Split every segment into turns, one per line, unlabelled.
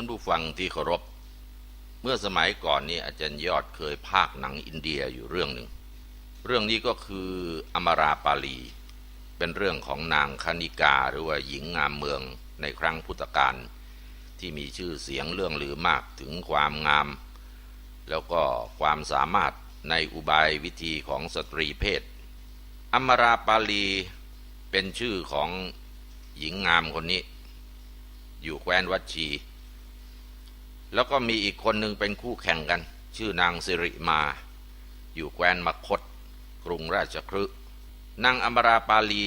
ท่านผู้ฟังที่เคารพ เมื่อสมัยก่อนนี้อาจารย์ยอดเคยพากย์หนังอินเดียอยู่เรื่องหนึ่ง เรื่องนี้ก็คืออมราปาลี เป็นเรื่องของนางคณิกาหรือว่าหญิงงามเมืองในครั้งพุทธกาลที่มีชื่อเสียงเรื่องลือมากถึงความงาม แล้วก็ความสามารถในอุบายวิธีของสตรีเพศ อมราปาลีเป็นชื่อของหญิงงามคนนี้ อยู่แคว้นวัดชี แล้วก็มีอีกคนหนึ่งเป็นคู่แข่งกัน ชื่อนางสิริมา อยู่แคว้นมคต กรุงราชคฤห์นางอมราปาลี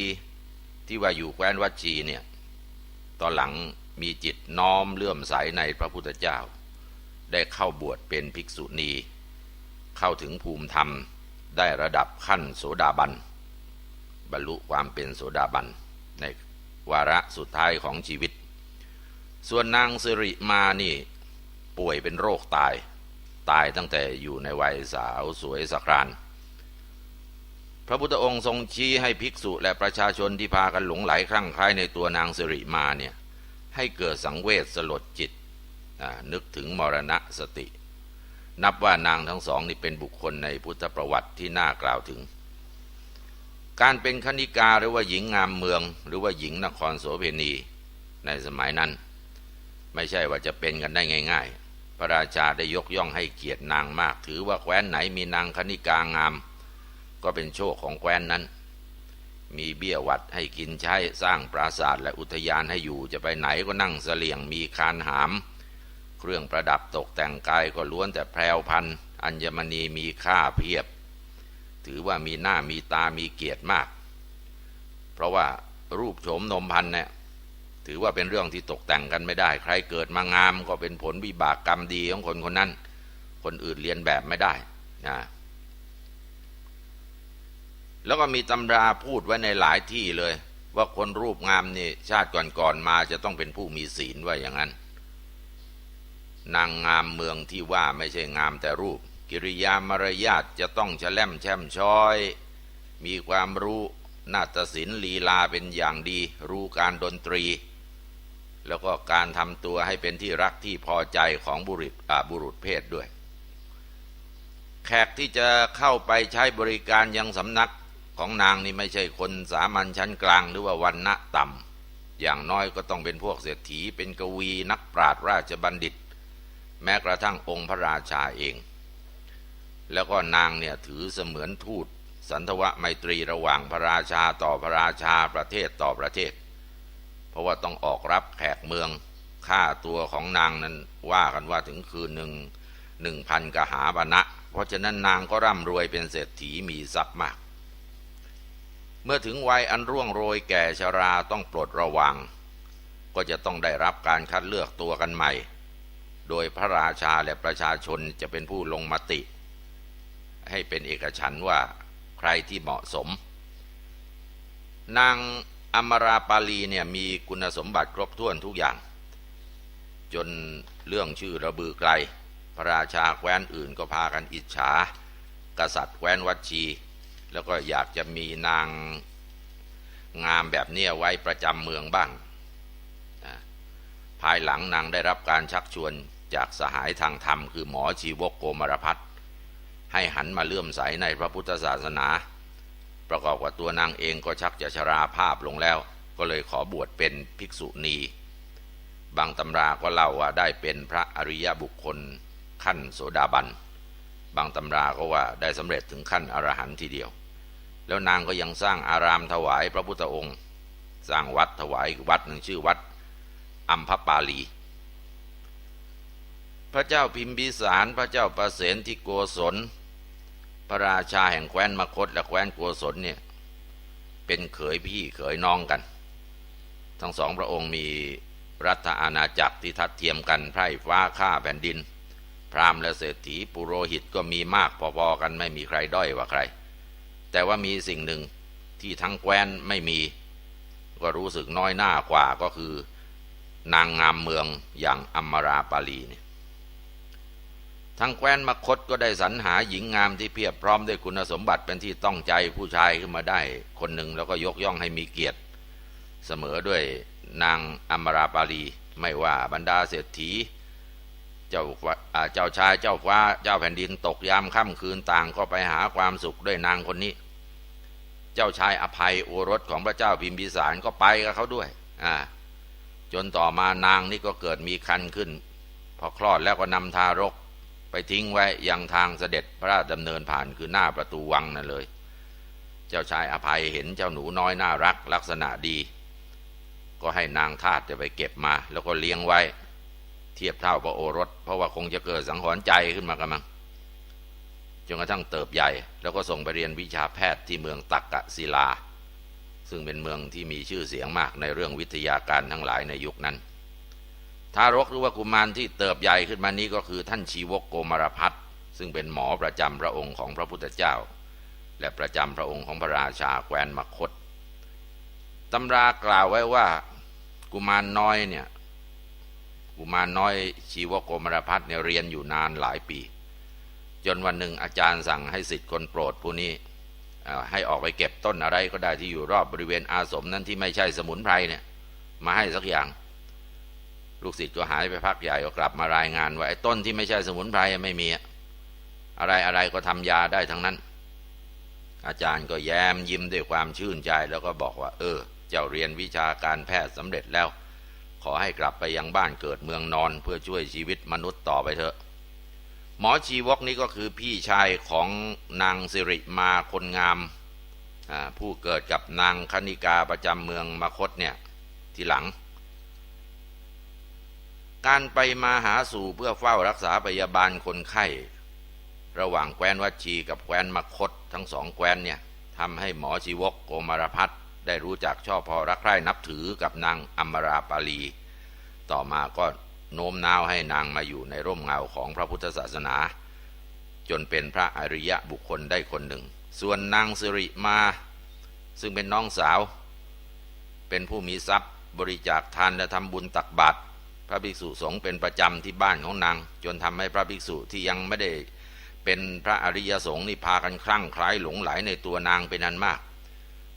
ที่ว่าอยู่แคว้นวัดชีเนี่ยตอนหลังมีจิตน้อมเลื่อมใสในพระพุทธเจ้า ได้เข้าบวชเป็นภิกษุณี เข้าถึงภูมิธรรมได้ระดับขั้นโสดาบัน บรรลุความเป็นโสดาบัน ในวาระสุดท้ายของชีวิต ส่วนนางสิริมานี่ ป่วยเป็นโรคตาย ตายตั้งแต่อยู่ในวัยสาวสวยสครานพระพุทธองค์ทรงชี้ให้ภิกษุและประชาชนที่พากันหลงไหลคลั่งไคล้ในตัวนางสิริมาเนี่ยให้เกิดสังเวชสลดจิตนึกถึงมรณะสติ นับว่านางทั้งสองนี่เป็นบุคคลในพุทธประวัติที่น่ากล่าวถึง การเป็นคณิกาหรือว่าหญิงงามเมือง หรือว่าหญิงนครโสเพณีในสมัยนั้น ไม่ใช่ว่าจะเป็นกันได้ง่าย ๆ พระราชาได้ยกย่องให้เกียรตินางมาก ถือว่าแคว้นไหนมีนางคณิกางาม ก็เป็นโชคของแคว้นนั้น มีเบี้ยวัดให้กินใช้สร้างปราสาทและอุทยานให้อยู่จะไปไหนก็นั่งเสลี่ยงมีคานหาม เครื่องประดับตกแต่งกายก็ล้วนแต่แพรวพันอัญมณีมีค่าเพียบ ถือว่ามีหน้ามีตามีเกียรติมาก เพราะว่ารูปโฉมนมพันเนี่ย ถือว่าเป็นเรื่องที่ตกแต่งกันไม่ได้ ใครเกิดมางามก็เป็นผลวิบากกรรมดีของคนคนนั้น คนอื่นเรียนแบบไม่ได้นะแล้วก็มีตำราพูดไว้ในหลายที่เลย ว่าคนรูปงามนี่ชาติก่อนๆมาจะต้องเป็นผู้มีศีลว่าอย่างนั้น นางงามเมืองที่ว่าไม่ใช่งามแต่รูป กิริยามารยาทจะต้องแฉล่มแช่มช้อย มีความรู้นาฏศิลป์ลีลาเป็นอย่างดี รู้การดนตรี แล้วก็การทำตัวให้เป็นที่รักที่พอใจของบุรุษบุรุษเพศด้วย แขกที่จะเข้าไปใช้บริการยังสำนักของนางนี่ไม่ใช่คนสามัญชั้นกลางหรือว่าวันณะต่ำอย่างน้อยก็ต้องเป็นพวกเศรษฐีเป็นกวีนักปราชญ์ราชบัณฑิต แม้กระทั่งองค์พระราชาเอง แล้วก็นางเนี่ยถือเสมือนทูต สันทวะไมตรีระหว่างพระราชาต่อพระราชาประเทศต่อประเทศ เพราะว่าต้องออกรับแขกเมืองค่าตัวของนางนั้นว่ากันว่าถึงคืนหนึ่งหนึ่งพันกหาบณะเพราะฉะนั้นนางก็ร่ำรวยเป็นเศรษฐีมีทรัพย์มาก เมื่อถึงวัยอันร่วงโรยแก่ชราต้องปลดระวัง ก็จะต้องได้รับการคัดเลือกตัวกันใหม่ โดยพระราชาและประชาชนจะเป็นผู้ลงมติ ให้เป็นเอกฉันว่าใครที่เหมาะสม นาง อมราปาลีเนี่ยมีคุณสมบัติครบถ้วนทุกอย่าง จนเรื่องชื่อระบือไกล พระราชาแคว้นอื่นก็พากันอิจฉา กษัตริย์แคว้นวัดชี แล้วก็อยากจะมีนางงามแบบเนี้ยไว้ประจำเมืองบ้าง ภายหลังนางได้รับการชักชวนจากสหายทางธรรม คือหมอชีวกโกมารพัฒให้หันมาเลื่อมใสในพระพุทธศาสนา ประกอบกับตัวนางเองก็ชักจะชราภาพลงแล้ว ก็เลยขอบวชเป็นภิกษุณี บางตำราก็เล่าว่าได้เป็นพระอริยบุคคลขั้นโสดาบัน บางตำราก็ว่าได้สำเร็จถึงขั้นอรหันต์ทีเดียว แล้วนางก็ยังสร้างอารามถวายพระพุทธองค์ สร้างวัดถวายวัดหนึ่งชื่อวัดอัมพปาลี พระเจ้าพิมพิสารพระเจ้าประเสนที่โกศล พระราชาแห่งแคว้นมคต และแคว้นโกศลเนี่ย เป็นเขยพี่เขยน้องกัน ทั้งสองพระองค์มีรัฐอาณาจักรที่ทัดเทียมกันไพร่ฟ้าข้าแผ่นดิน พราหมณ์และเศรษฐีปุโรหิตก็มีมากพอๆกันไม่มีใครด้อยกว่าใคร แต่ว่ามีสิ่งหนึ่งที่ทั้งแคว้นไม่มี ก็รู้สึกน้อยหน้ากว่าก็คือ นางงามเมืองอย่างอัมมาราปาลีเนี่ย ทั้งแคว้นมคตก็ได้สรรหาหญิงงามที่เพียบพร้อมด้วยคุณสมบัติเป็นที่ต้องใจผู้ชายขึ้นมาได้ คนหนึ่งแล้วก็ยกย่องให้มีเกียรติ เสมอด้วยนางอมราปาลีไม่ว่าบรรดาเศรษฐี เจ้าอาเจ้าชายเจ้าฟ้าเจ้าแผ่นดินตกยามค่ำคืนต่างก็ไปหาความสุขด้วยนางคนนี้ เจ้าชายอภัยโอรสของพระเจ้าพิมพิสารก็ไปกับเขาด้วยอ่าจนต่อมานางนี่ก็เกิดมีคันขึ้น พอคลอดแล้วก็นำทารก ไปทิ้งไว้ยังทางเสด็จพระราชดำเนินผ่านคือหน้าประตูวังนั่นเลย เจ้าชายอภัยเห็นเจ้าหนูน้อยน่ารักลักษณะดี ก็ให้นางทาสจะไปเก็บมา แล้วก็เลี้ยงไว้ เทียบเท่าพระโอรส เพราะว่าคงจะเกิดสังหรณ์ใจขึ้นมากันมั้งจนกระทั่งเติบใหญ่ แล้วก็ส่งไปเรียนวิชาแพทย์ที่เมืองตักกะศิลา ซึ่งเป็นเมืองที่มีชื่อเสียงมากในเรื่องวิทยาการทั้งหลายในยุคนั้น ทารกหรือว่ากุมารที่เติบใหญ่ขึ้นมานี้ก็คือท่านชีวกโกมารพัฒน์ซึ่งเป็นหมอประจำพระองค์ของพระพุทธเจ้า และประจำพระองค์ของพระราชาแคว้นมคตตำรากล่าวไว้ว่ากุมารน้อยเนี่ยกุมารน้อยชีวโกมารพัฒน์เนี่ยเรียนอยู่นานหลายปี จนวันหนึ่งอาจารย์สั่งให้สิทธิ์คนโปรดผู้นี้ให้ออกไปเก็บต้นอะไรก็ได้ที่อยู่รอบบริเวณอาสมนั้นที่ไม่ใช่สมุนไพรเนี่ยมาให้สักอย่าง ลูกศิษย์ก็หายไปพักใหญ่ก็กลับมารายงานว่าไอ้ต้นที่ไม่ใช่สมุนไพรไม่มีอะไรอะไรก็ทำยาได้ทั้งนั้น อาจารย์ก็แย้มยิ้มด้วยความชื่นใจแล้วก็บอกว่า เออ เจ้าเรียนวิชาการแพทย์สำเร็จแล้ว ขอให้กลับไปยังบ้านเกิดเมืองนอนเพื่อช่วยชีวิตมนุษย์ต่อไปเถอะหมอชีวกนี่ก็คือพี่ชายของนางสิริมาคนงามผู้เกิดกับนางคณิกาประจำเมืองมคตเนี่ยทีหลัง การไปมาหาสู่เพื่อเฝ้ารักษาพยาบาลคนไข้ ระหว่างแคว้นวัชีกับแคว้นมคตทั้งสองแคว้นเนี่ยทำให้หมอชีวกโกมารพัฒน์ได้รู้จักชอบพอรักใคร่นับถือกับนางอมราปาลี ต่อมาก็โน้มน้าวให้นางมาอยู่ในร่มเงาของพระพุทธศาสนา จนเป็นพระอริยะบุคคลได้คนหนึ่ง ส่วนนางสิริมา ซึ่งเป็นน้องสาว เป็นผู้มีทรัพย์บริจาคทานและทำบุญตักบาตร พระภิกษุสงฆ์เป็นประจำที่บ้านของนาง จนทำให้พระภิกษุที่ยังไม่ได้เป็นพระอริยสงฆ์นี่พากันคลั่งคล้ายหลงไหลในตัวนางเป็นอันมาก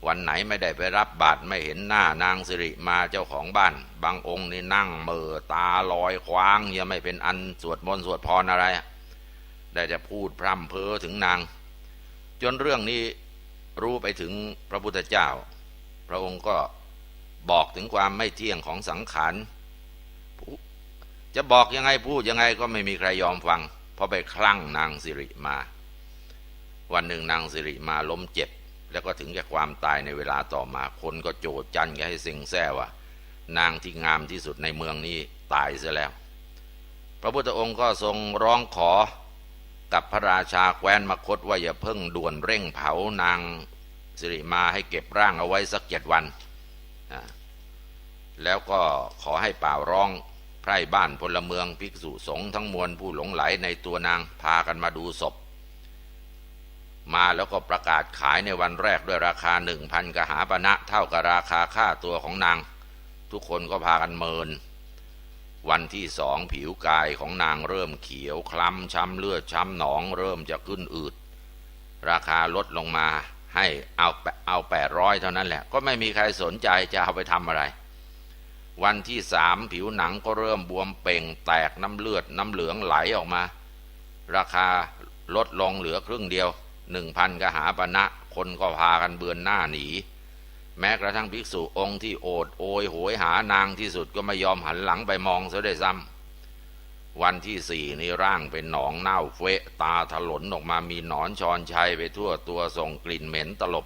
วันไหนไม่ได้ไปรับบาตรไม่เห็นหน้านางสิริมาเจ้าของบ้าน บางองค์นี่นั่งเม่อตาลอยคว้างยังไม่เป็นอันสวดมนต์สวดพรอะไร ได้จะพูดพร่ำเพ้อถึงนาง จนเรื่องนี้รู้ไปถึงพระพุทธเจ้า พระองค์ก็บอกถึงความไม่เที่ยงของสังขาร จะบอกยังไงพูดยังไงก็ไม่มีใครยอมฟัง เพราะไปคลั่งนางสิริมา วันหนึ่งนางสิริมาล้มเจ็บ แล้วก็ถึงแก่ความตายในเวลาต่อมา คนก็โจดจันกันให้สิงแซ่ว่านางที่งามที่สุดในเมืองนี้ตายเสียแล้ว พระพุทธองค์ก็ทรงร้องขอกับพระราชาแคว้นมคตว่าอย่าเพิ่งด่วนเร่งเผานางสิริมาให้เก็บร่างเอาไว้สักเจ็ดวัน แล้วก็ขอให้ป่าร้อง ไพร่บ้านพลเมืองภิกษุสงฆ์ทั้งมวลผู้หลงไหลในตัวนางพากันมาดูศพ มาแล้วก็ประกาศขายในวันแรกด้วยราคาหนึ่งพันกหาปณะเท่ากับราคาค่าตัวของนาง ทุกคนก็พากันเมิน วันที่สองผิวกายของนางเริ่มเขียวคล้ำช้ำเลือดช้ำหนองเริ่มจะขึ้นอืด ราคาลดลงมาให้เอาแปเอาแปดร้อยเท่านั้นแหละ ก็ไม่มีใครสนใจจะเอาไปทำอะไร วันที่สามผิวหนังก็เริ่มบวมเป่ง แตกน้ำเลือดน้ำเหลืองไหลออกมา ราคาลดลงเหลือครึ่งเดียวหนึ่งพันกหาปณะคนก็พากันเบือนหน้าหนี แม้กระทั่งภิกษุองค์ที่โอดโอยโหยหานางที่สุดก็ไม่ยอมหันหลังไปมองเสียได้วยซ้ำวันที่สี่นี่ร่างเป็นหนองเน่าเฟะตาถลนออกมามีหนอนชอนชัยไปทั่วตัวส่งกลิ่นเหม็นตลบ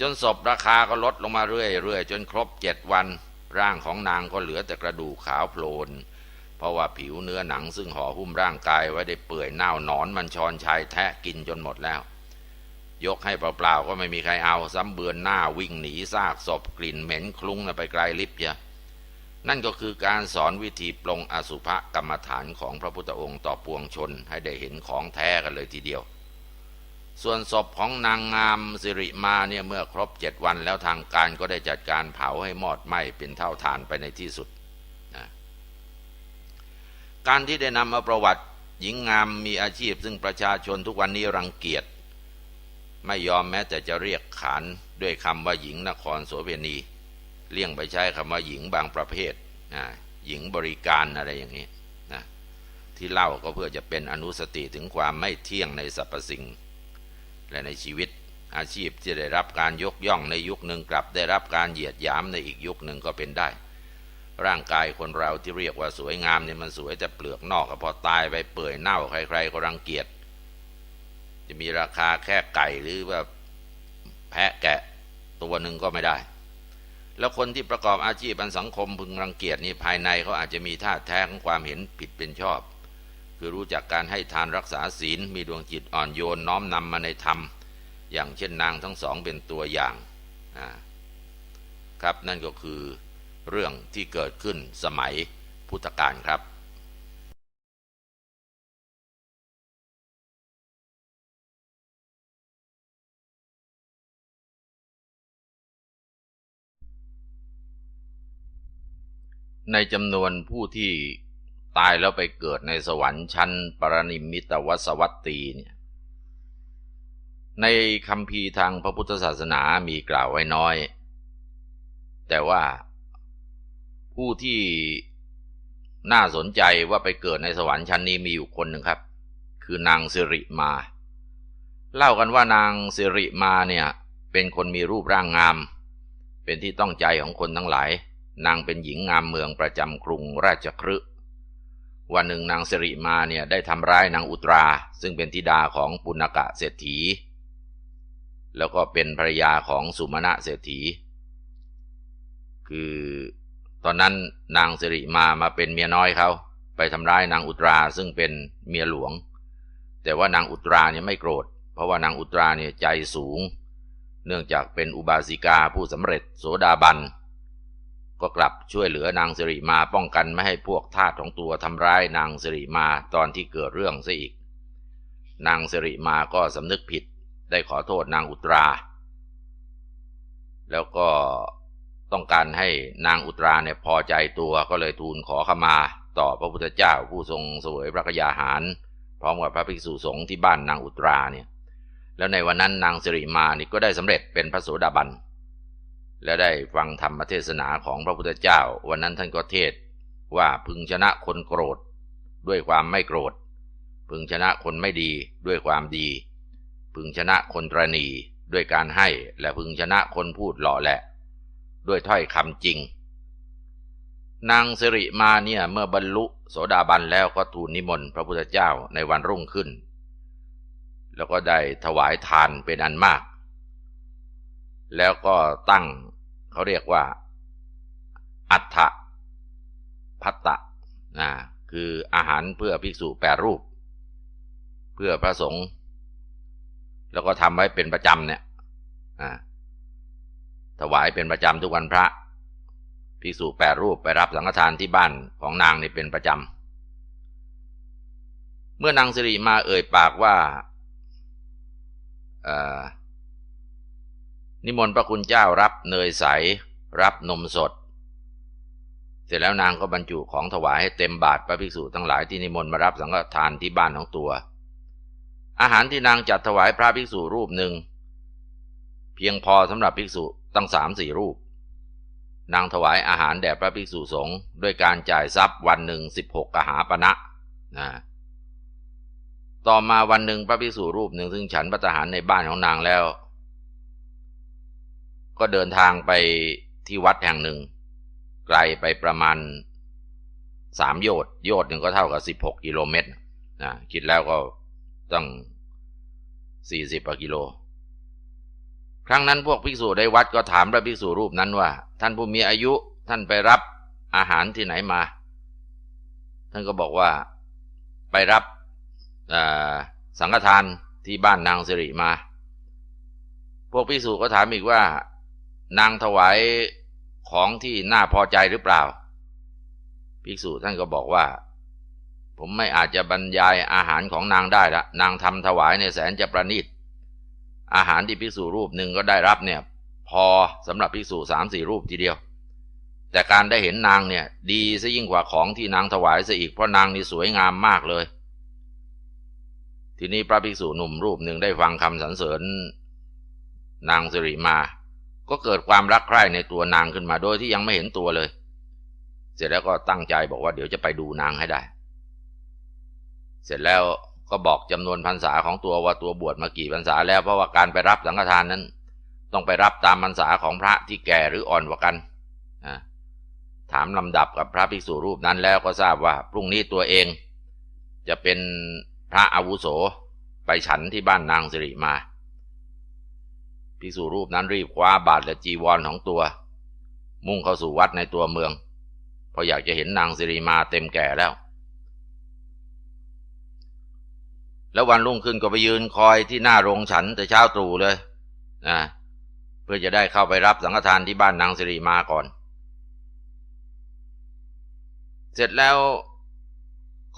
จนศพราคาก็ลดลงมาเรื่อยๆจนครบเจ็ดวัน ร่างของนางก็เหลือแต่กระดูกขาวโพลน เพราะว่าผิวเนื้อหนังซึ่งห่อหุ้มร่างกายไว้ได้เปื่อยเน่าหนอนมันชอนชัยแทะกินจนหมดแล้ว ยกให้เปล่าๆก็ไม่มีใครเอาซ้ำเบือนหน้าวิ่งหนีซากศพกลิ่นเหม็นคลุ้งไปไกลลิบเยะนั่นก็คือการสอนวิธีปลงอสุภกรรมฐานของพระพุทธองค์ต่อปวงชนให้ได้เห็นของแท้กันเลยทีเดียว ส่วนศพของนางงามสิริมาเนี่ยเมื่อครบเจ็ดวันแล้วทางการก็ได้จัดการเผาให้หมอดไหม้เป็นเท่าฐานไปในที่สุดนะการที่ได้นำมาประวัติหญิงงามมีอาชีพ ซึ่งประชาชนทุกวันนี้รังเกียจไม่ยอมแม้แต่จะเรียกขานด้วยคำว่าหญิงนครโสเภณี เลี่ยงไปใช้คำว่าหญิงบางประเภทนะหญิงบริการอะไรอย่างนี้นะที่เล่าก็เพื่อจะเป็นอนุสติถึงความไม่เที่ยงในสรรพสิ่ง และในชีวิต อาชีพที่ได้รับการยกย่องในยุคหนึ่งกลับได้รับการเหยียดหยามในอีกยุคหนึ่งก็เป็นได้ ร่างกายคนเราที่เรียกว่าสวยงามเนี่ยมันสวยแต่เปลือกนอกพอตายไปเปื่อยเน่าใครๆก็รังเกียจจะมีราคาแค่ไก่หรือว่าแพะแกะตัวหนึ่งก็ไม่ได้ แล้วคนที่ประกอบอาชีพอันสังคมพึงรังเกียจนี่ภายในเขาอาจจะมีท่าแท้ของความเห็นผิดเป็นชอบ คือรู้จักการให้ทานรักษาศีล มีดวงจิตอ่อนโยนน้อมนำมาในธรรม อย่างเช่นนางทั้งสองเป็นตัวอย่างครับนั่นก็คือเรื่องที่เกิดขึ้นสมัยพุทธกาลครับในจำนวนผู้ที่ ตายแล้วไปเกิดในสวรรค์ชั้นปรนิมิตวสวัตตีเนี่ยในคำพีทางพระพุทธศาสนามีกล่าวไว้น้อย แต่ว่าผู้ที่น่าสนใจว่าไปเกิดในสวรรค์ชั้นนี้มีอยู่คนหนึ่งครับ คือนางสิริมา เล่ากันว่านางสิริมาเนี่ยเป็นคนมีรูปร่างงาม เป็นที่ต้องใจของคนทั้งหลาย นางเป็นหญิงงามเมืองประจำกรุงราชคฤห์ วันหนึ่งนางสิริมาเนี่ยได้ทำร้ายนางอุตรา ซึ่งเป็นธิดาของปุณกะเศรษฐี แล้วก็เป็นภรรยาของสุมาณะเศรษฐี คือตอนนั้นนางสิริมามาเป็นเมียน้อยเขาไปทำร้ายนางอุตราซึ่งเป็นเมียหลวง แต่ว่านางอุตราเนี่ยไม่โกรธ เพราะว่านางอุตราเนี่ยใจสูง เนื่องจากเป็นอุบาสิกาผู้สำเร็จโสดาบัน ก็กลับช่วยเหลือนางสิริมาป้องกันไม่ให้พวกทาสของตัวทำร้ายนางสิริมาตอนที่เกิดเรื่องซะอีก นางสิริมาก็สำนึกผิดได้ขอโทษนางอุตรา แล้วก็ต้องการให้นางอุตราเนี่ยพอใจตัวก็เลยทูลขอขมา ต่อพระพุทธเจ้าผู้ทรงเสวยพระกยาหาร พร้อมกับพระภิกษุสงฆ์ที่บ้านนางอุตราเนี่ย แล้วในวันนั้นนางสิริมานี่ก็ได้สำเร็จเป็นพระโสดาบัน และได้ฟังธรรมเทศนาของพระพุทธเจ้า วันนั้นท่านก็เทศว่าพึงชนะคนโกรธ ด้วยความไม่โกรธ พึงชนะคนไม่ดีด้วยความดี พึงชนะคนตรณีด้วยการให้ และพึงชนะคนพูดหล่อแหละ ด้วยถ้อยคำจริง นางสิริมาเนี่ยเมื่อบรรลุโสดาบันแล้วก็ทูลนิมนต์พระพุทธเจ้าในวันรุ่งขึ้น แล้วก็ได้ถวายทานเป็นอันมาก แล้วก็ตั้ง เขาเรียกว่า อัฏฐพัตตะนะคืออาหารเพื่อภิกษุแปรรูป เพื่อพระสงฆ์แล้วก็ทำไว้เป็นประจำเนี่ยถวายเป็นประจำทุกวันพระภิกษุแปดรูปไปรับสังฆทานที่บ้านของนางนี่เป็นประจำ เมื่อนางสิริมาเอ่ยปากว่า นิมนต์พระคุณเจ้ารับเนยใส รับนมสด เสร็จแล้วนางก็บรรจุของถวายให้เต็มบาทพระภิกษุทั้งหลายที่นิมนต์มารับสังฆทานที่บ้านของตัว อาหารที่นางจัดถวายพระภิกษุรูปหนึ่ง เพียงพอสำหรับภิกษุตั้งสามสี่รูป นางถวายอาหารแด่พระภิกษุสงฆ์ด้วยการจ่ายทรัพย์วันหนึ่งสิบหกกหาปณะนะต่อมาวันหนึ่งพระภิกษุรูปหนึ่งซึ่งฉันพระทหารในบ้านของนางแล้ว ก็เดินทางไปที่วัดแห่งหนึ่ง ไกลไปประมาณสามโยชน์โยชน์หนึ่งก็เท่ากับสิบหกกิโลเมตรนะคิดแล้วก็ต้องสี่สิบกิโล ครั้งนั้นพวกภิกษุในวัดก็ถามพระภิกษุรูปนั้นว่า ท่านผู้มีอายุท่านไปรับอาหารที่ไหนมา ท่านก็บอกว่าไปรับสังฆทานที่บ้านนางสิริมา พวกภิกษุก็ถามอีกว่า นางถวายของที่น่าพอใจหรือเปล่า ภิกษุท่านก็บอกว่า ผมไม่อาจจะบรรยายอาหารของนางได้ละนางทำถวายในแสนจะประณีตอาหารที่ภิกษุรูปหนึ่งก็ได้รับเนี่ย พอสำหรับภิกษุสามสี่รูปทีเดียว แต่การได้เห็นนางเนี่ย ดีซะยิ่งกว่าของที่นางถวายซะอีกเพราะนางนี่สวยงามมากเลย ทีนี้พระภิกษุหนุ่มรูปหนึ่งได้ฟังคำสรรเสริญ นางสิริมา ก็เกิดความรักใคร่ในตัวนางขึ้นมาโดยที่ยังไม่เห็นตัวเลย เสร็จแล้วก็ตั้งใจบอกว่าเดี๋ยวจะไปดูนางให้ได้ เสร็จแล้วก็บอกจำนวนพรรษาของตัวว่าตัวบวชมากี่พรรษาแล้วเพราะว่าการไปรับสังฆทานนั้น ต้องไปรับตามพรรษาของพระที่แก่หรืออ่อนกว่ากันถามลำดับกับพระภิกษุรูปนั้นแล้วก็ทราบว่าพรุ่งนี้ตัวเอง จะเป็นพระอาวุโสไปฉันที่บ้านนางสิริมา ภิกษุรูปนั้นรีบคว้าบาทและจีวรของตัว มุ่งเข้าสู่วัดในตัวเมือง เพราะอยากจะเห็นนางสิริมาเต็มแก่แล้ว แล้ววันรุ่งขึ้นก็ไปยืนคอยที่หน้าโรงฉันแต่เช้าตรู่เลยนะเพื่อจะได้เข้าไปรับสังฆทานที่บ้านนางสิริมาก่อน เสร็จแล้ว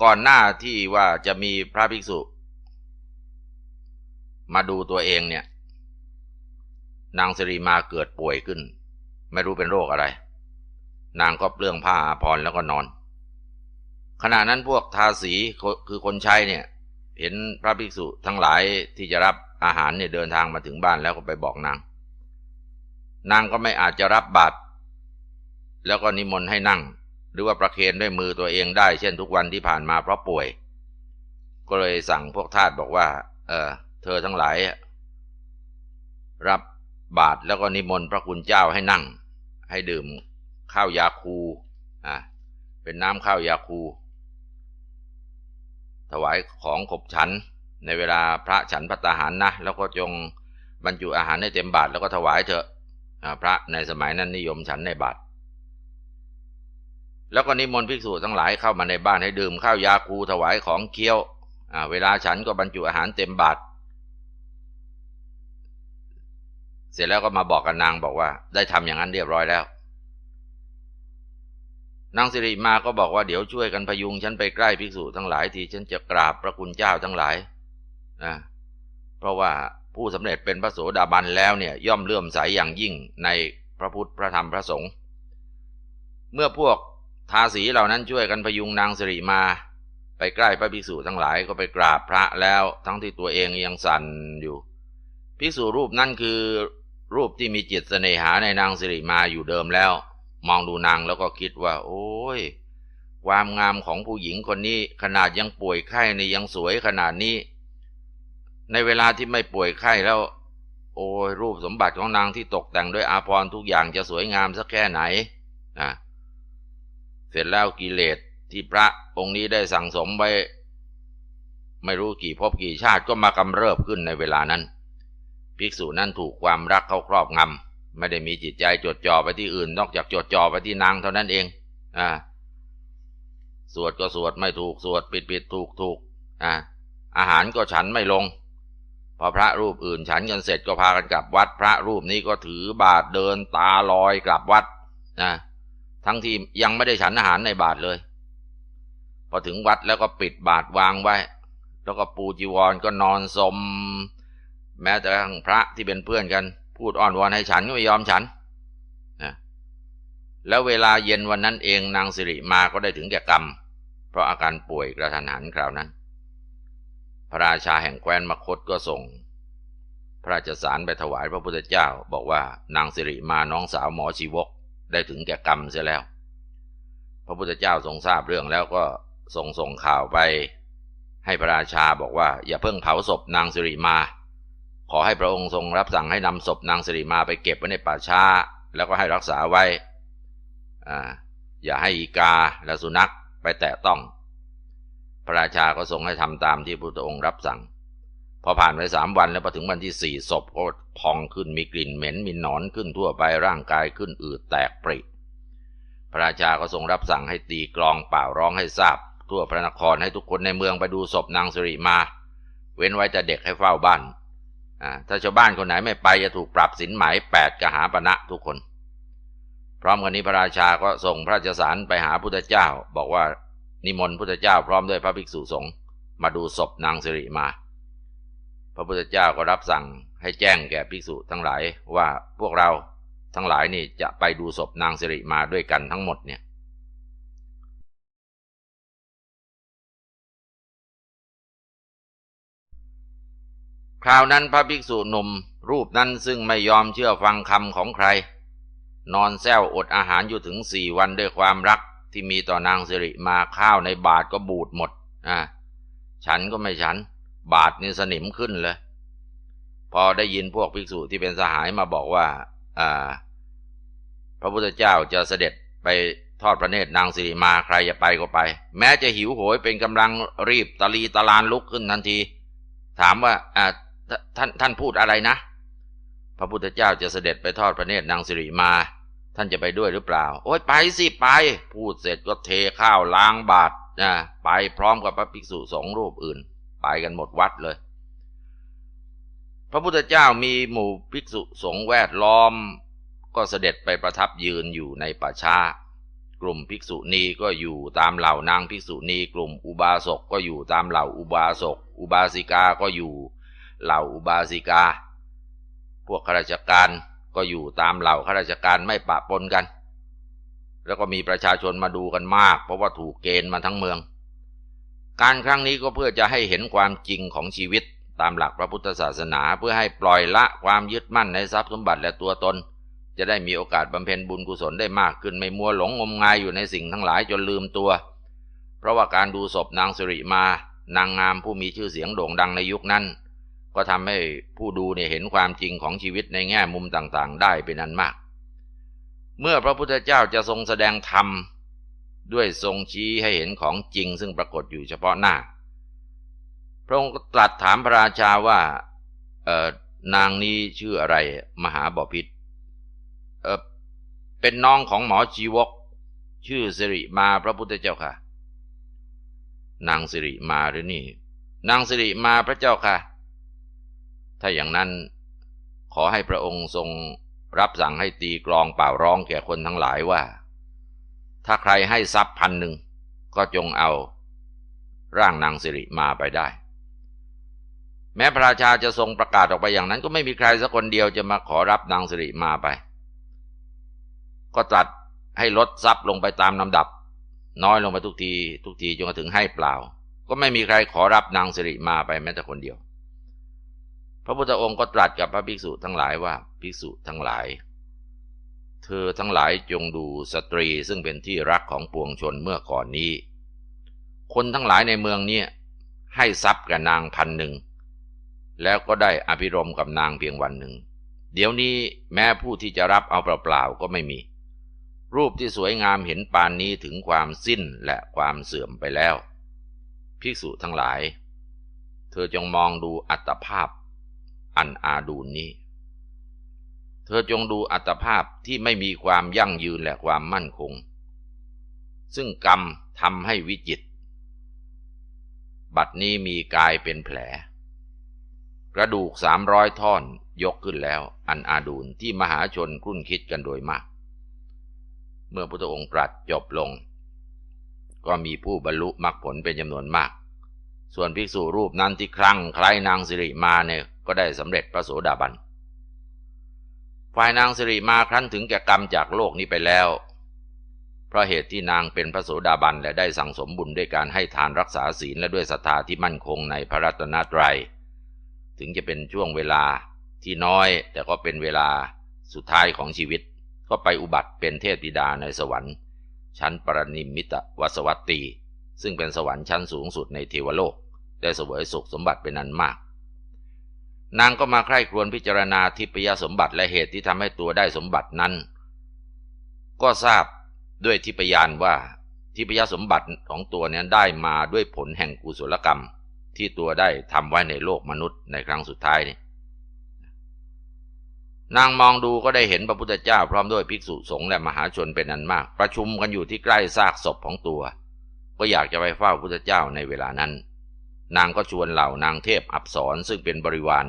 ก่อนหน้าที่ว่าจะมีพระภิกษุ มาดูตัวเองเนี่ย นางสิริมาเกิดป่วยขึ้น ไม่รู้เป็นโรคอะไร นางก็เปลื้องผ้าอาภรณ์แล้วก็นอน ขณะนั้นพวกทาสีคือคนใช้เนี่ย เห็นพระภิกษุทั้งหลายที่จะรับอาหารเนี่ยเดินทางมาถึงบ้านแล้วก็ไปบอกนาง นางก็ไม่อาจจะรับบาตรแล้วก็นิมนต์ให้นั่ง หรือว่าประเคนด้วยมือตัวเองได้ เช่นทุกวันที่ผ่านมาเพราะป่วย ก็เลยสั่งพวกทาสบอกว่า เออเธอทั้งหลาย รับ บาตรแล้วก็นิมนต์พระคุณเจ้าให้นั่ง ให้ดื่มข้าวยาคูอ่าเป็นน้ำข้าวยาคู ถวายของขบฉันในเวลาพระฉันพัตตาหารนะแล้วก็จงบรรจุอาหารให้เต็มบาตรแล้วก็ถวายเถอะพระในสมัยนั้นนิยมฉันในบาตรแล้วก็นิมนต์ภิกษุทั้งหลายเข้ามาในบ้านให้ดื่มข้าวยาคูถวายของเคี้ยวเวลาฉันก็บรรจุอาหารเต็มบาตร เสร็จแล้วก็มาบอกกับนางบอกว่า ได้ทำอย่างนั้นเรียบร้อยแล้ว นางสิริมาก็บอกว่าเดี๋ยวช่วยกันพยุงฉันไปใกล้ภิกษุทั้งหลายทีฉันจะกราบพระคุณเจ้าทั้งหลายนะเพราะว่าผู้สำเร็จเป็นพระโสดาบันแล้วเนี่ยย่อมเลื่อมใสยอย่างยิ่งในพระพุทธพระธรรมพระสงฆ์เมื่อพวกทาสีเหล่านั้นช่วยกันพยุงนางสิริมาไปใกล้พระภิกษุทั้งหลายก็ไปกราบพระแล้วทั้งที่ตัวเองยังสั่นอยู่ภิกษุรูปนั้นคือ รูปที่มีจิตเสน่หาในนางสิริมาอยู่เดิมแล้ว มองดูนางแล้วก็คิดว่า โอ้ย ความงามของผู้หญิงคนนี้ขนาดยังป่วยไข้ในยังสวยขนาดนี้ ในเวลาที่ไม่ป่วยไข้แล้ว โอ้ยรูปสมบัติของนางที่ตกแต่งด้วยอาภรณ์ทุกอย่างจะสวยงามสักแค่ไหนนะเสร็จแล้วกิเลสที่พระองค์นี้ได้สั่งสมไว้ ไม่รู้กี่ภพกี่ชาติก็มากำเริบขึ้นในเวลานั้น ภิกษุนั้นถูกความรักเข้าครอบงำไม่ได้มีจิตใจจดจ่อไปที่อื่น นอกจากจดจ่อไปที่นางเท่านั้นเองอ่าสวดก็สวดไม่ถูกสวดปิดปิดถูกถูกอ่าอาหารก็ฉันไม่ลง พอพระรูปอื่นฉันกันเสร็จก็พากันกลับวัด พระรูปนี้ก็ถือบาทเดินตาลอยกลับวัดนะทั้งที่ยังไม่ได้ฉันอาหารในบาทเลย พอถึงวัดแล้วก็ปิดบาทวางไว้ แล้วก็ปูจีวรก็นอนสม แม้แต่ทางพระที่เป็นเพื่อนกัน พูดอ้อนวอนให้ฉันก็ไม่ยอมฉันนะแล้วเวลาเย็นวันนั้นเองนางสิริมาก็ได้ถึงแก่กรรม เพราะอาการป่วยกระทันหันคราวนั้น พระราชาแห่งแคว้นมคตก็ส่ง พระราชสารไปถวายพระพุทธเจ้า บอกว่านางสิริมาน้องสาวหมอชีวกได้ถึงแก่กรรมเสียแล้ว พระพุทธเจ้าทรงทราบเรื่องแล้วก็ส่งส่งข่าวไป ให้พระราชาบอกว่า อย่าเพิ่งเผาศพนางสิริมา ขอให้พระองค์ทรงรับสั่งให้นำศพนางสิริมาไปเก็บไว้ในป่าช้า แล้วก็ให้รักษาไว้ออย่าให้อีกาและสุนัขไปแตะต้อง พระราชาก็ทรงให้ทำตามที่พระองค์รับสั่ง พอผ่านไปสามวันแล้วพอถึงวันที่สี่ศพก็พองขึ้นมีกลิ่นเหม็นมีหนอนขึ้นทั่วไปร่างกายขึ้นอืดแตกปริพระราชาก็ทรงรับสั่งให้ตีกลองเป่าร้องให้ทราบ ทั่วพระนครให้ทุกคนในเมืองไปดูศพนางสิริมา เว้นไว้แต่เด็กให้เฝ้าบ้าน ถ้าชาวบ้านคนไหนไม่ไปจะถูกปรับสินไหมแปดกหาปณะทุกคน พร้อมกันนี้พระราชาก็ส่งพระราชสารไปหาพุทธเจ้า บอกว่านิมนต์พุทธเจ้าพร้อมด้วยพระภิกษุสงฆ์มาดูศพนางสิริมา พระพุทธเจ้าก็รับสั่งให้แจ้งแก่ภิกษุทั้งหลายว่าพวกเราทั้งหลายนี่จะไปดูศพนางสิริมาด้วยกันทั้งหมดเนี่ย คราวนั้นพระภิกษุหนุ่ม รูปนั้นซึ่งไม่ยอมเชื่อฟังคำของใคร นอนแซวอดอาหารอยู่ถึงสี่วันด้วยความรักที่มีต่อนางสิริมาข้าวในบาทก็บูดหมด อ่า ฉันก็ไม่ฉัน บาทนี่สนิมขึ้นเลย พอได้ยินพวกภิกษุที่เป็นสหายมาบอกว่า อ่า พระพุทธเจ้าจะเสด็จไปทอดพระเนตรนางสิริมาใครจะไปก็ไป แม้จะหิวโหยเป็นกำลังรีบตะลีตะลานลุกขึ้นทันที ถามว่าอ่า ท่านท่านพูดอะไรนะ พระพุทธเจ้าจะเสด็จไปทอดพระเนตรนางสิริมา ท่านจะไปด้วยหรือเปล่า โอ้ยไปสิไป พูดเสร็จก็เทข้าวล้างบาตรนะไปพร้อมกับพระภิกษุสองรูปอื่น ไปกันหมดวัดเลย พระพุทธเจ้ามีหมู่ภิกษุสงฆ์แวดล้อม ก็เสด็จไปประทับยืนอยู่ในป่าช้ากลุ่มภิกษุณีก็อยู่ตามเหล่านางภิกษุณี กลุ่มอุบาสกก็อยู่ตามเหล่าอุบาสก อุบาสิกาก็อยู่ เหล่าอุบาสิกา พวกข้าราชการก็อยู่ตามเหล่าข้าราชการไม่ปะปนกัน แล้วก็มีประชาชนมาดูกันมาก เพราะว่าถูกเกณฑ์มาทั้งเมือง การครั้งนี้ก็เพื่อจะให้เห็นความจริงของชีวิตตามหลักพระพุทธศาสนาเพื่อให้ปล่อยละความยึดมั่นในทรัพย์สมบัติและตัวตน จะได้มีโอกาสบำเพ็ญบุญกุศลได้มากขึ้นไม่มัวหลงงมงายอยู่ในสิ่งทั้งหลายจนลืมตัว เพราะว่าการดูศพนางสิริมานางงามผู้มีชื่อเสียงโด่งดังในยุคนั้น ก็ทำให้ผู้ดูเนี่ยเห็นความจริงของชีวิตในแง่มุมต่างๆ ได้เป็นอันมาก เมื่อพระพุทธเจ้าจะทรงแสดงธรรมด้วยทรงชี้ให้เห็นของจริง ซึ่งปรากฏอยู่เฉพาะหน้า พระองค์ก็ตรัสถามพระราชาว่า เออนางนี้ชื่ออะไรมหาบพิษเออเป็นน้องของหมอชีวก ชื่อสิริมาพระพุทธเจ้าค่ะ นางสิริมาหรือนี่ นางสิริมาพระเจ้าค่ะ ถ้าอย่างนั้นขอให้พระองค์ทรงรับสั่งให้ตีกลองเป่าร้องแก่คนทั้งหลายว่า ถ้าใครให้ทรัพย์พันหนึ่งก็จงเอาร่างนางสิริมาไปได้ แม้พระราชาจะทรงประกาศออกไปอย่างนั้น ก็ไม่มีใครสักคนเดียวจะมาขอรับนางสิริมาไป ก็ตรัสให้ลดทรัพย์ลงไปตามลำดับ น้อยลงไปทุกที ทุกทีจนกระถึงให้เปล่า ก็ไม่มีใครขอรับนางสิริมาไปแม้แต่คนเดียว พระพุทธองค์ก็ตรัสกับพระภิกษุทั้งหลายว่าภิกษุทั้งหลาย เธอทั้งหลายจงดูสตรีซึ่งเป็นที่รักของปวงชนเมื่อก่อนนี้ คนทั้งหลายในเมืองนี้ให้ทรัพย์กับนางพันหนึ่งแล้วก็ได้อภิรมกับนางเพียงวันหนึ่ง เดี๋ยวนี้แม้ผู้ที่จะรับเอาเปล่าๆก็ไม่มี รูปที่สวยงามเห็นปานนี้ถึงความสิ้นและความเสื่อมไปแล้ว ภิกษุทั้งหลาย เธอจงมองดูอัตภาพ อันอาดูนนี้ เธอจงดูอัตภาพที่ไม่มีความยั่งยืนและความมั่นคง ซึ่งกรรมทำให้วิจิต บัดนี้มีกายเป็นแผล กระดูกสามร้อยท่อนยกขึ้นแล้ว อันอาดูนที่มหาชนคุ้นคิดกันโดยมาก เมื่อพระองค์ตรัสจบลง ก็มีผู้บรรลุมรรคผลเป็นจำนวนมากส่วนภิกษุรูปนั้นที่คลั่งคล้ายนางสิริมาเนี่ย ก็ได้สำเร็จพระโสดาบัน ฝ่ายนางสิริมาครั้นถึงแก่กรรมจากโลกนี้ไปแล้ว เพราะเหตุที่นางเป็นพระโสดาบันและได้สั่งสมบุญด้วยการให้ทานรักษาศีลและด้วยศรัทธาที่มั่นคงในพระรัตนตรัย ถึงจะเป็นช่วงเวลาที่น้อยแต่ก็เป็นเวลาสุดท้ายของชีวิต ก็ไปอุบัติเป็นเทพธิดาในสวรรค์ ชั้นปรนิมมิตวสวัตตีซึ่งเป็นสวรรค์ชั้นสูงสุดในเทวโลก ได้เสวยสุขสมบัติเป็นอันมาก นางก็มาใคร่ครวญพิจารณาทิพยสมบัติและเหตุที่ทำให้ตัวได้สมบัตินั้น ก็ทราบด้วยทิพยานว่าทิพยสมบัติของตัวนี้ได้มาด้วยผลแห่งกุศลกรรม ที่ตัวได้ทำไว้ในโลกมนุษย์ในครั้งสุดท้ายนี่นางมองดูก็ได้เห็นพระพุทธเจ้าพร้อมด้วยภิกษุสงฆ์และมหาชนเป็นอันมาก ประชุมกันอยู่ที่ใกล้ซากศพของตัว ก็อยากจะไปเฝ้าพระพุทธเจ้าในเวลานั้น นางก็ชวนเหล่านางเทพอับสรซึ่งเป็นบริวาร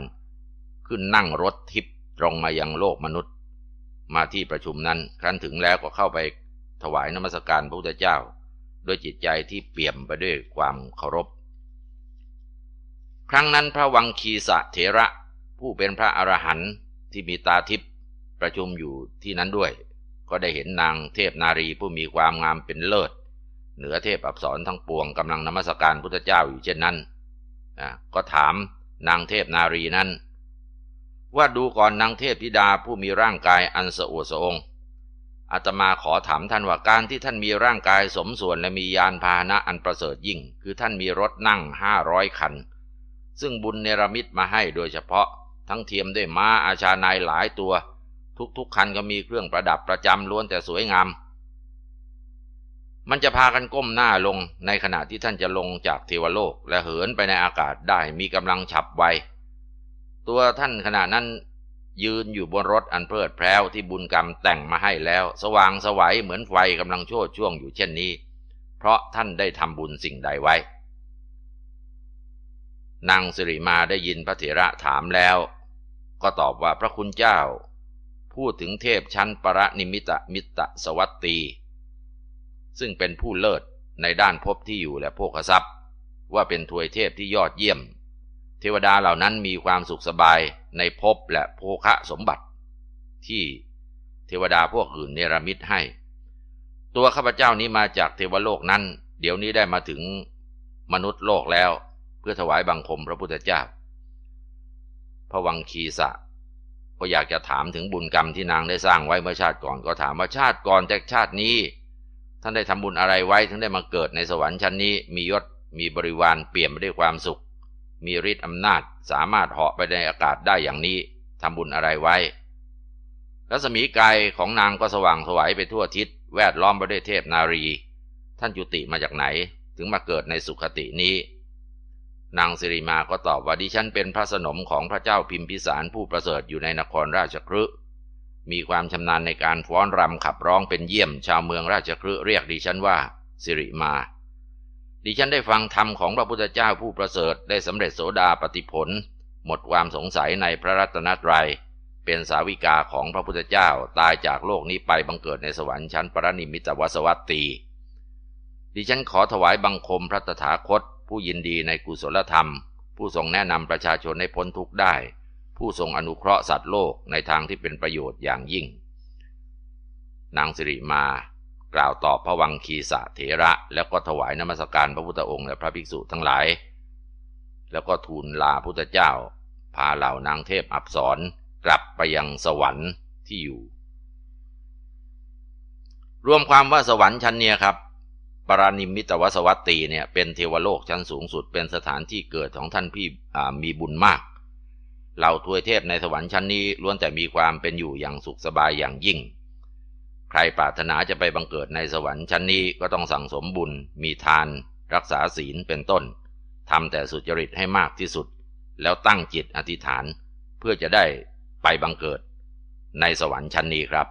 ขึ้นนั่งรถทิพย์ตรงมายังโลกมนุษย์ มาที่ประชุมนั้นครั้นถึงแล้วก็เข้าไปถวายนมัสการพระพุทธเจ้า ด้วยจิตใจที่เปี่ยมไปด้วยความเคารพ ครั้งนั้นพระวังคีสะเถระ ผู้เป็นพระอรหันต์ที่มีตาทิพย์ประชุมอยู่ที่นั้นด้วย ก็ได้เห็นนางเทพนารีผู้มีความงามเป็นเลิศ เหนือเทพอับสรทั้งปวงกำลังนมัสการพุทธเจ้าอยู่เช่นนั้นก็ถามนางเทพนารีนั้น ว่าดูก่อนนางเทพธิดาผู้มีร่างกายอันสะอวดสะองอาตมาขอถามท่านว่าการที่ท่านมีร่างกายสมส่วนและมียานพาหนะอันประเสริฐยิ่ง คือท่านมีรถนั่งห้าร้อยคัน ซึ่งบุญเนรมิตมาให้โดยเฉพาะทั้งเทียมด้วยม้าอาชานายหลายตัว ทุกๆคันก็มีเครื่องประดับประจำล้วนแต่สวยงาม มันจะพากันก้มหน้าลงในขณะที่ท่านจะลงจากเทวโลกและเหินไปในอากาศได้มีกำลังฉับไว ตัวท่านขณะนั้นยืนอยู่บนรถอันเพลิดเพลวที่บุญกรรมแต่งมาให้แล้ว สว่างสวัยเหมือนไฟกำลังโชดช่วงอยู่เช่นนี้ เพราะท่านได้ทำบุญสิ่งใดไว้ นางสิริมาได้ยินพระเถระถามแล้ว ก็ตอบว่าพระคุณเจ้า พูดถึงเทพชั้นปรนิมิตมิตะสวัตตี ซึ่งเป็นผู้เลิศในด้านภพที่อยู่และโภคทรัพย์ ว่าเป็นทวยเทพที่ยอดเยี่ยม เทวดาเหล่านั้นมีความสุขสบายในภพและโภคะสมบัติ ที่เทวดาพวกอื่นเนรมิตให้ ตัวข้าพเจ้านี้มาจากเทวโลกนั้น เดี๋ยวนี้ได้มาถึงมนุษย์โลกแล้ว เพื่อถวายบังคมพระพุทธเจ้าพระวังคีสะก็อยากจะถามถึงบุญกรรมที่นางได้สร้างไว้เมื่อชาติก่อนก็ถามว่าชาติก่อนแต่ชาตินี้ ท่านได้ทำบุญอะไรไว้ถึงได้มาเกิดในสวรรค์ชั้นนี้ มียศมีบริวารเปี่ยมไปด้วยความสุข มีฤทธิ์อำนาจสามารถเหาะไปในอากาศได้อย่างนี้ทำบุญอะไรไว้ รัศมีกายของนางก็สว่างสวัยไปทั่วทิศ แวดล้อมไปด้วยเทพนารี ท่านจุติมาจากไหน ถึงมาเกิดในสุขตินี้ นางสิริมาก็ตอบว่าดิฉันเป็นพระสนมของพระเจ้าพิมพิสารผู้ประเสริฐอยู่ในนครราชคฤห์ มีความชำนาญในการฟ้อนรำขับร้องเป็นเยี่ยม ชาวเมืองราชคฤห์เรียกดิฉันว่า สิริมา ดิฉันได้ฟังธรรมของพระพุทธเจ้าผู้ประเสริฐได้สำเร็จโสดาปฏิผล หมดความสงสัยในพระรัตนตรัย เป็นสาวิกาของพระพุทธเจ้าตายจากโลกนี้ไปบังเกิดในสวรรค์ชั้นปรนิมิตวสวัตตีดิฉันขอถวายบังคมพระตถาคต ผู้ยินดีในกุศลธรรม ผู้ทรงแนะนำประชาชนให้พ้นทุกข์ได้ ผู้ทรงอนุเคราะห์สัตว์โลกในทางที่เป็นประโยชน์อย่างยิ่ง นางสิริมากล่าวตอบพระวังคีสะเถระ แล้วก็ถวายนมัสการพระพุทธองค์และพระภิกษุทั้งหลาย แล้วก็ทูลลาพุทธเจ้า พาเหล่านางเทพอับสรกลับไปยังสวรรค์ที่อยู่ รวมความว่าสวรรค์ชั้นเนี่ยครับปรานิมมิตวสวัตตีเนี่ยเป็นเทวโลกชั้นสูงสุดเป็นสถานที่เกิดของท่านพี่มีบุญมาก เหล่าทวยเทพในสวรรค์ชั้นนี้ล้วนแต่มีความเป็นอยู่อย่างสุขสบายอย่างยิ่ง ใครปรารถนาจะไปบังเกิดในสวรรค์ชั้นนี้ก็ต้องสั่งสมบุญ มีทาน รักษาศีลเป็นต้นทำแต่สุจริตให้มากที่สุด แล้วตั้งจิตอธิษฐาน เพื่อจะได้ไปบังเกิดในสวรรค์ชั้นนี้ครับ